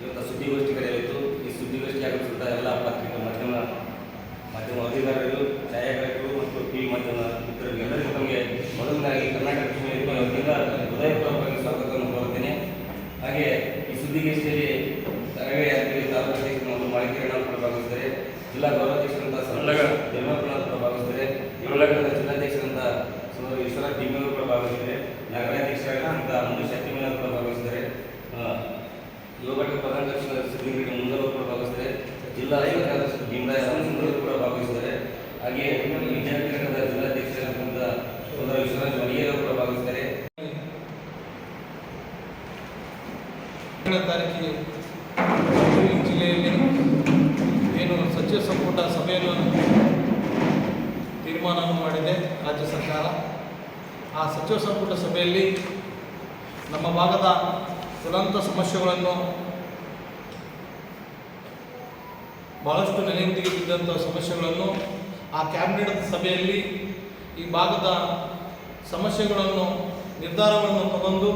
ಇವತ್ತು ಸುದ್ದಿಗೋಷ್ಠಿ ಕರೆಯಿತು ಈ ಸುದ್ದಿಗೋಷ್ಠಿ ಆಗಮಿಸಿದ ಎಲ್ಲ ಪತ್ರಿಕೆ ಮಾಧ್ಯಮ ಮಾಧ್ಯಮ ವರದಿಗಾರರು ಛಾಯಾಗ್ರಾಹಕರು ಮತ್ತು ಟಿ ಮಾಧ್ಯಮ ಮಿತ್ರರಿಗೆ ಎಲ್ಲರಿಗೂ ತಮಗೆ ಮೊದಲನೇದಾಗಿ ಕರ್ನಾಟಕ ವತಿಯಿಂದ ಹೃದಯಪೂರ್ವಕವಾಗಿ ಸ್ವಾಗತವನ್ನು ಕೋರುತ್ತೇನೆ. ಹಾಗೆ ಈ ಸುದ್ದಿಗೋಷ್ಠಿಯಲ್ಲಿ ಯಾತ್ರಿ ತಾಲೂಕು ಒಂದು ಮಾಹಿತಿಗಳನ್ನು ಕೂಡ ಭಾಗವಹಿಸಿದ್ದಾರೆ ಜಿಲ್ಲಾ ಗೌರವಾಧ್ಯಕ್ಷರಂತ ಒಳ್ಳೆಗ. ನಿರ್ಮಲಕುಮಾರ್ ಕೂಡ ಭಾಗವಹಿಸಿದ್ದಾರೆ ಒಳ್ಳೆಗದ ಜಿಲ್ಲಾಧ್ಯಕ್ಷರಂತ ಸುಮಾರು ಈಶ್ವರ ಟಿಮ್ಮಿಯವರು ಕೂಡ ಭಾಗವಹಿಸಿದ್ದಾರೆ ನಗರಾಧ್ಯಕ್ಷರಾಗಿರುವಂಥ ಮುಂದೆ ಶಕ್ತಿಮಯ್ಯ ಕೂಡ ಭಾಗವಹಿಸಿದ್ದಾರೆ ಆ, ಯುವ ಘಟಕ ಪ್ರಧಾನ ಕಾರ್ಯದರ್ಶಿ ಸಿದ್ದಿಂಗಡಿ ಮುಂದವರು ಕೂಡ ಭಾಗವಹಿಸಿದ್ದಾರೆ ಜಿಲ್ಲಾ ಐವ ಕಾರ್ಯದರ್ಶಿ ಭೀಮರಾಯ ಕೂಡ ಭಾಗವಹಿಸಿದ್ದಾರೆ. ಹಾಗೆ ವಿದ್ಯಾರ್ಥಿ ಘಟಕದ ಜಿಲ್ಲಾಧ್ಯಕ್ಷರಾಗಿರುವಂಥ ಸೋದರ ವಿಶ್ವರಾಜ್ ಮಡಿಯವರು ಕೂಡ ಭಾಗವಹಿಸಿದ್ದಾರೆ. ತಾರೀಕಿಗೆ ಜಿಲ್ಲೆಯಲ್ಲಿ ಏನು ಸಚಿವ ಸಂಪುಟ ಸಭೆಯನ್ನು ತೀರ್ಮಾನವನ್ನು ಮಾಡಿದೆ ರಾಜ್ಯ ಸರ್ಕಾರ. ಆ ಸಚಿವ ಸಂಪುಟ ಸಭೆಯಲ್ಲಿ ನಮ್ಮ ಭಾಗದ ದುರಂತ ಸಮಸ್ಯೆಗಳನ್ನು ಭಾಳಷ್ಟು ನೆನೆಯೊಂದಿಗೆ ಬಿದ್ದಂಥ ಸಮಸ್ಯೆಗಳನ್ನು ಆ ಕ್ಯಾಬಿನೆಟ್ ಸಭೆಯಲ್ಲಿ ಈ ಭಾಗದ ಸಮಸ್ಯೆಗಳನ್ನು ನಿರ್ಧಾರಗಳನ್ನು ತಗೊಂಡು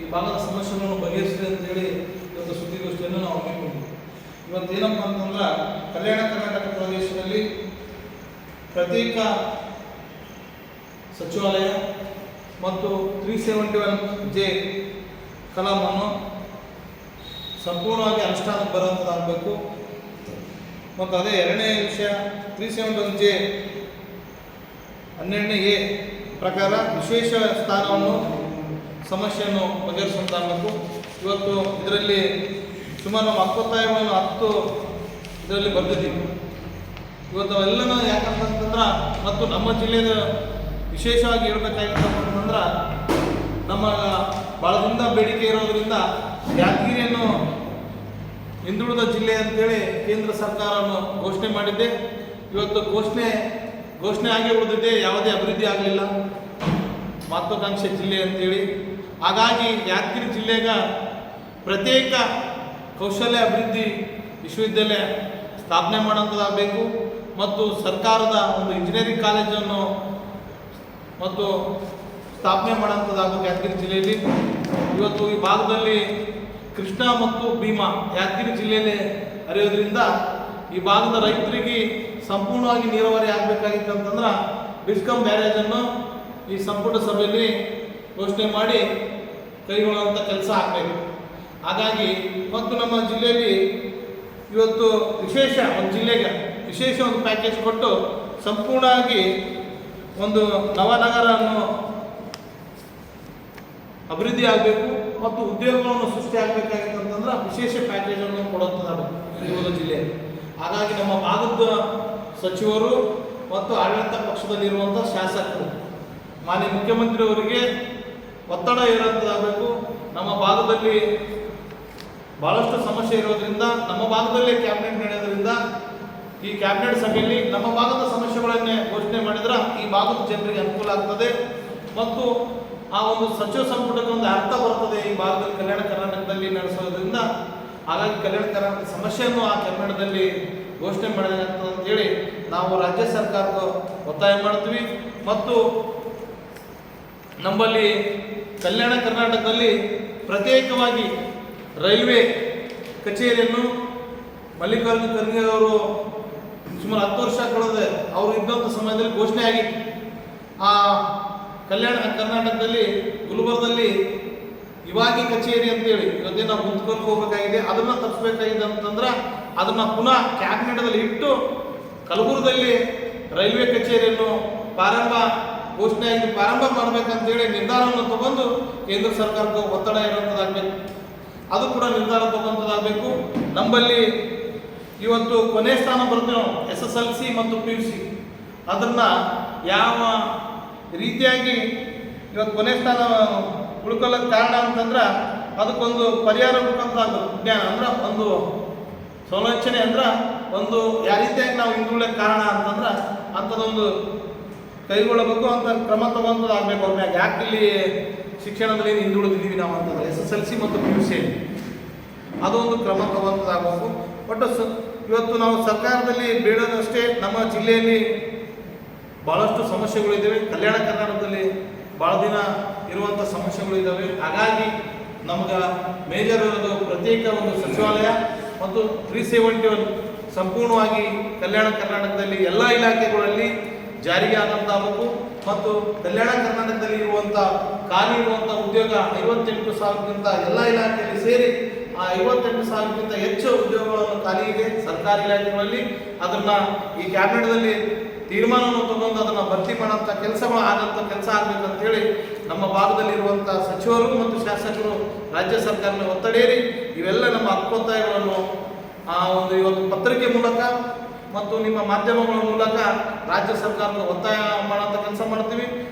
ಈ ಭಾಗದ ಸಮಸ್ಯೆಗಳನ್ನು ಬಗೆಹರಿಸಿದೆ ಅಂತೇಳಿ ಇವತ್ತು ಸುದ್ದಿಗೋಷ್ಠಿಯನ್ನು ನಾವು ಹಮ್ಮಿಕೊಂಡಿದ್ವಿ ಇವತ್ತು ಏನಪ್ಪ ಅಂತಂದ್ರೆ ಕಲ್ಯಾಣ ಕರ್ನಾಟಕ ಪ್ರದೇಶದಲ್ಲಿ ಪ್ರತ್ಯೇಕ ಸಚಿವಾಲಯ ಮತ್ತು ತ್ರೀ ಸೆವೆಂಟಿ ಒನ್ ಜೆ ಕಲಾಮನ್ನು ಸಂಪೂರ್ಣವಾಗಿ ಅನುಷ್ಠಾನಕ್ಕೆ ಬರುವಂಥದ್ದಾಗಬೇಕು ಮತ್ತು ಅದೇ ಎರಡನೇ ವಿಷಯ ತ್ರೀ ಸೆವೆಂಟಿ ಒನ್ ಜೆ ಹನ್ನೆರಡನೇ ಎ ಪ್ರಕಾರ ವಿಶೇಷ ಸ್ಥಾನವನ್ನು, ಸಮಸ್ಯೆಯನ್ನು ಬಗೆಹರಿಸುವಂತಾಗಬೇಕು. ಇವತ್ತು ಇದರಲ್ಲಿ ಸುಮಾರು ನಾವು ಹತ್ತೊತ್ತಾಯವನ್ನು ಹತ್ತು ಇದರಲ್ಲಿ ಬರೆದಿದ್ದೀವಿ. ಇವತ್ತು ಅವೆಲ್ಲನ ಯಾಕಂತಂದ್ರೆ ಮತ್ತು ನಮ್ಮ ಜಿಲ್ಲೆಯ ವಿಶೇಷವಾಗಿ ಹೇಳ್ಬೇಕಾಗಿರ್ತಕ್ಕಂತಂದ್ರೆ ನಮ್ಮ ಭಾಳ ದಿನದ ಬೇಡಿಕೆ ಇರೋದರಿಂದ ಯಾದಗಿರಿಯನ್ನು ಹಿಂದುಳಿದ ಜಿಲ್ಲೆ ಅಂತೇಳಿ ಕೇಂದ್ರ ಸರ್ಕಾರವನ್ನು ಘೋಷಣೆ ಮಾಡಿದ್ದೆ. ಇವತ್ತು ಘೋಷಣೆ ಘೋಷಣೆ ಆಗಿ ಉಳಿದಿದೆ, ಯಾವುದೇ ಅಭಿವೃದ್ಧಿ ಆಗಲಿಲ್ಲ. ಮಹತ್ವಾಕಾಂಕ್ಷೆ ಜಿಲ್ಲೆ ಅಂತೇಳಿ. ಹಾಗಾಗಿ ಯಾದಗಿರಿ ಜಿಲ್ಲೆಗ ಪ್ರತ್ಯೇಕ ಕೌಶಲ್ಯ ಅಭಿವೃದ್ಧಿ ವಿಶ್ವವಿದ್ಯಾಲಯ ಸ್ಥಾಪನೆ ಮಾಡೋಂಥದ್ದಾಗಬೇಕು ಮತ್ತು ಸರ್ಕಾರದ ಒಂದು ಇಂಜಿನಿಯರಿಂಗ್ ಕಾಲೇಜನ್ನು ಮತ್ತು ಸ್ಥಾಪನೆ ಮಾಡೋಂಥದ್ದಾಗಬೇಕು ಯಾದಗಿರಿ ಜಿಲ್ಲೆಯಲ್ಲಿ. ಇವತ್ತು ಈ ಭಾಗದಲ್ಲಿ ಕೃಷ್ಣ ಮತ್ತು ಭೀಮಾ ಯಾದಗಿರಿ ಜಿಲ್ಲೆಯಲ್ಲಿ ಹರಿಯೋದ್ರಿಂದ ಈ ಭಾಗದ ರೈತರಿಗೆ ಸಂಪೂರ್ಣವಾಗಿ ನೀರಾವರಿ ಆಗಬೇಕಾಗಿತ್ತು ಅಂತಂದ್ರೆ ಬಿಸ್ಕಮ್ ಬ್ಯಾರೇಜನ್ನು ಈ ಸಂಪುಟ ಸಭೆಯಲ್ಲಿ ಘೋಷಣೆ ಮಾಡಿ ಕೈಗೊಳ್ಳುವಂಥ ಕೆಲಸ ಆಗಬೇಕು ಹಾಗಾಗಿ ಮತ್ತು ನಮ್ಮ ಜಿಲ್ಲೆಯಲ್ಲಿ ಇವತ್ತು ವಿಶೇಷ, ಒಂದು ಜಿಲ್ಲೆಗೆ ವಿಶೇಷ ಒಂದು ಪ್ಯಾಕೇಜ್ ಕೊಟ್ಟು ಸಂಪೂರ್ಣವಾಗಿ ಒಂದು ನವನಗರ ಅನ್ನು ಅಭಿವೃದ್ಧಿ ಆಗಬೇಕು. ಮತ್ತು ಉದ್ಯೋಗಗಳನ್ನು ಸೃಷ್ಟಿ ಆಗಬೇಕಾಗಿತ್ತು ಅಂತಂದ್ರೆ ವಿಶೇಷ ಪ್ಯಾಕೇಜನ್ನು ಕೊಡುವಂಥದ್ದಾಗಬೇಕು ಇರುವುದು ಜಿಲ್ಲೆಯಲ್ಲಿ ಹಾಗಾಗಿ ನಮ್ಮ ಭಾಗದ ಸಚಿವರು ಮತ್ತು ಆಡಳಿತ ಪಕ್ಷದಲ್ಲಿರುವಂಥ ಶಾಸಕರು, ಮಾನ್ಯ ಮುಖ್ಯಮಂತ್ರಿಯವರಿಗೆ ಒತ್ತಡ ಇರುವಂಥದ್ದಾಗಬೇಕು ನಮ್ಮ ಭಾಗದಲ್ಲಿ ಭಾಳಷ್ಟು ಸಮಸ್ಯೆ ಇರೋದ್ರಿಂದ, ನಮ್ಮ ಭಾಗದಲ್ಲೇ ಕ್ಯಾಬಿನೆಟ್ ನಡೆಯೋದ್ರಿಂದ ಈ ಕ್ಯಾಬಿನೆಟ್ ಸಭೆಯಲ್ಲಿ ನಮ್ಮ ಭಾಗದ ಸಮಸ್ಯೆಗಳನ್ನೇ ಘೋಷಣೆ ಮಾಡಿದ್ರೆ ಈ ಭಾಗದ ಜನರಿಗೆ ಅನುಕೂಲ ಆಗ್ತದೆ. ಮತ್ತು ಆ ಒಂದು ಸಚಿವ ಸಂಪುಟಕ್ಕೆ ಒಂದು ಅರ್ಥ ಬರ್ತದೆ ಈ ಭಾಗದಲ್ಲಿ ಕಲ್ಯಾಣ ಕರ್ನಾಟಕದಲ್ಲಿ ನಡೆಸೋದ್ರಿಂದ. ಹಾಗಾಗಿ ಕಲ್ಯಾಣ ಕರ್ನಾಟಕ ಸಮಸ್ಯೆಯನ್ನು ಆ ಕನ್ನಡದಲ್ಲಿ ಘೋಷಣೆ ಮಾಡಿದೆ ಅಂತೇಳಿ ನಾವು ರಾಜ್ಯ ಸರ್ಕಾರದ ಒತ್ತಾಯ ಮಾಡ್ತೀವಿ. ಮತ್ತು ನಮ್ಮಲ್ಲಿ ಕಲ್ಯಾಣ ಕರ್ನಾಟಕದಲ್ಲಿ ಪ್ರತ್ಯೇಕವಾಗಿ ರೈಲ್ವೆ ಕಚೇರಿಯನ್ನು ಮಲ್ಲಿಕಾರ್ಜುನ ಖರ್ಗೆ ಅವರು ಸುಮಾರು ಹತ್ತು ವರ್ಷ ಕಳೆದ ಅವರು ಇದ್ದಂಥ ಸಮಯದಲ್ಲಿ ಘೋಷಣೆ ಆಗಿತ್ತು. ಆ ಕಲ್ಯಾಣ ಕರ್ನಾಟಕದಲ್ಲಿ, ಗುಲ್ಬರ್ಗದಲ್ಲಿ ಇವಾಗಿ ಕಚೇರಿ ಅಂತೇಳಿ ಇವತ್ತೇ ನಾವು ಮುಂದ್ಕೊಂಡು ಹೋಗಬೇಕಾಗಿದೆ. ಅದನ್ನು ತಪ್ಪಿಸ್ಬೇಕಾಗಿದೆ ಅಂತಂದ್ರೆ ಅದನ್ನು ಪುನಃ ಕ್ಯಾಬಿನೆಟ್ದಲ್ಲಿ ಇಟ್ಟು ಕಲಬುರದಲ್ಲಿ ರೈಲ್ವೆ ಕಚೇರಿಯನ್ನು ಪ್ರಾರಂಭ ಘೋಷಣೆ ಆಗಿ ಪ್ರಾರಂಭ ಮಾಡಬೇಕಂತೇಳಿ ನಿರ್ಧಾರವನ್ನು ತಗೊಂಡು ಕೇಂದ್ರ ಸರ್ಕಾರಕ್ಕೆ ಒತ್ತಡ ಇರುವಂಥದ್ದಾಗಬೇಕು ಅದು ಕೂಡ ನಿರ್ಧಾರ ತಗೊಂಥದ್ದಾಗಬೇಕು ನಮ್ಮಲ್ಲಿ ಇವತ್ತು ಕೊನೆ ಸ್ಥಾನ ಬರ್ತೇವೆ, ಎಸ್ ಎಸ್ ಎಲ್ ಸಿ ಮತ್ತು ಪಿ ಯು ಸಿ. ಅದನ್ನು ಯಾವ ರೀತಿಯಾಗಿ ಇವತ್ತು ಕೊನೆ ಸ್ಥಾನ ಉಳ್ಕೊಳ್ಳೋಕೆ ಕಾರಣ ಅಂತಂದ್ರೆ ಅದಕ್ಕೊಂದು ಪರಿಹಾರ ಮುಖಾಂತರ ಜ್ಞಾನ ಅಂದ್ರೆ ಒಂದು ಸಮಾಲೋಚನೆ ಅಂದ್ರೆ ಒಂದು ಯಾವ ರೀತಿಯಾಗಿ ನಾವು ಹಿಂದುಳಕ್ಕೆ ಕಾರಣ ಅಂತಂದ್ರೆ ಅಂಥದ್ದೊಂದು ಕೈಗೊಳ್ಳಬೇಕು ಅಂತ ಕ್ರಮ ತಗೊಂಥದ್ದಾಗಬೇಕು ಅವ್ರ ಮ್ಯಾಗ ಯಾಕೆ ಇಲ್ಲಿ ಶಿಕ್ಷಣದಲ್ಲಿ ಹಿಂದುಳಿದಿದ್ದೀವಿ ನಾವು ಅಂತಂದ್ರೆ ಎಸ್ ಎಸ್ ಎಲ್ ಸಿ ಮತ್ತು ಪಿ ಯು ಸಿ ಅದೊಂದು ಕ್ರಮ ತಗೊಂಥದ್ದಾಗಬೇಕು ಒಟ್ಟು ಸ ಇವತ್ತು ನಾವು ಸರ್ಕಾರದಲ್ಲಿ ಬೇಡೋದಷ್ಟೇ ನಮ್ಮ ಜಿಲ್ಲೆಯಲ್ಲಿ ಭಾಳಷ್ಟು ಸಮಸ್ಯೆಗಳಿದ್ದಾವೆ ಕಲ್ಯಾಣ ಕರ್ನಾಟಕದಲ್ಲಿ ಭಾಳ ದಿನ ಇರುವಂಥ ಸಮಸ್ಯೆಗಳಿದ್ದಾವೆ ಹಾಗಾಗಿ ನಮ್ಗೆ ಮೇಜರ್ ಒಂದು ಪ್ರತ್ಯೇಕ ಒಂದು ಸಚಿವಾಲಯ ಮತ್ತು ತ್ರೀ ಸೆವೆಂಟಿ ಒನ್ ಸಂಪೂರ್ಣವಾಗಿ ಕಲ್ಯಾಣ ಕರ್ನಾಟಕದಲ್ಲಿ ಎಲ್ಲ ಇಲಾಖೆಗಳಲ್ಲಿ ಜಾರಿಗೆ ಆದಂತಾಗಬೇಕು ಮತ್ತು ಕಲ್ಯಾಣ ಕರ್ನಾಟಕದಲ್ಲಿ ಇರುವಂಥ ಖಾಲಿ ಇರುವಂಥ ಉದ್ಯೋಗ ಐವತ್ತೆಂಟು ಸಾವಿರಕ್ಕಿಂತ ಎಲ್ಲ ಇಲಾಖೆಯಲ್ಲಿ ಸೇರಿ ಆ ಐವತ್ತೆಂಟು ಸಾವಿರಕ್ಕಿಂತ ಹೆಚ್ಚು ಉದ್ಯೋಗಗಳನ್ನು ಖಾಲಿ ಇದೆ ಸರ್ಕಾರಿ ಇಲಾಖೆಗಳಲ್ಲಿ. ಅದನ್ನ ಈ ಕ್ಯಾಬಿನೆಟ್ದಲ್ಲಿ ತೀರ್ಮಾನವನ್ನು ತಗೊಂಡು ಅದನ್ನು ಭರ್ತಿ ಮಾಡೋಂಥ ಕೆಲಸಗಳು ಆದಂಥ ಕೆಲಸ ಆಗ್ಬೇಕಂತೇಳಿ ನಮ್ಮ ಭಾಗದಲ್ಲಿರುವಂಥ ಸಚಿವರು ಮತ್ತು ಶಾಸಕರು ರಾಜ್ಯ ಸರ್ಕಾರನ ಒತ್ತಡೇರಿ ಇವೆಲ್ಲ ನಮ್ಮ ಹಕ್ಕೊತ್ತಾಯಗಳನ್ನು, ಆ, ಒಂದು ಇವತ್ತು ಪತ್ರಿಕೆ ಮೂಲಕ ಮತ್ತು ನಿಮ್ಮ ಮಾಧ್ಯಮಗಳ ಮೂಲಕ ರಾಜ್ಯ ಸರ್ಕಾರದ ಒತ್ತಾಯ ಮಾಡೋಂಥ ಕೆಲಸ ಮಾಡ್ತೀವಿ.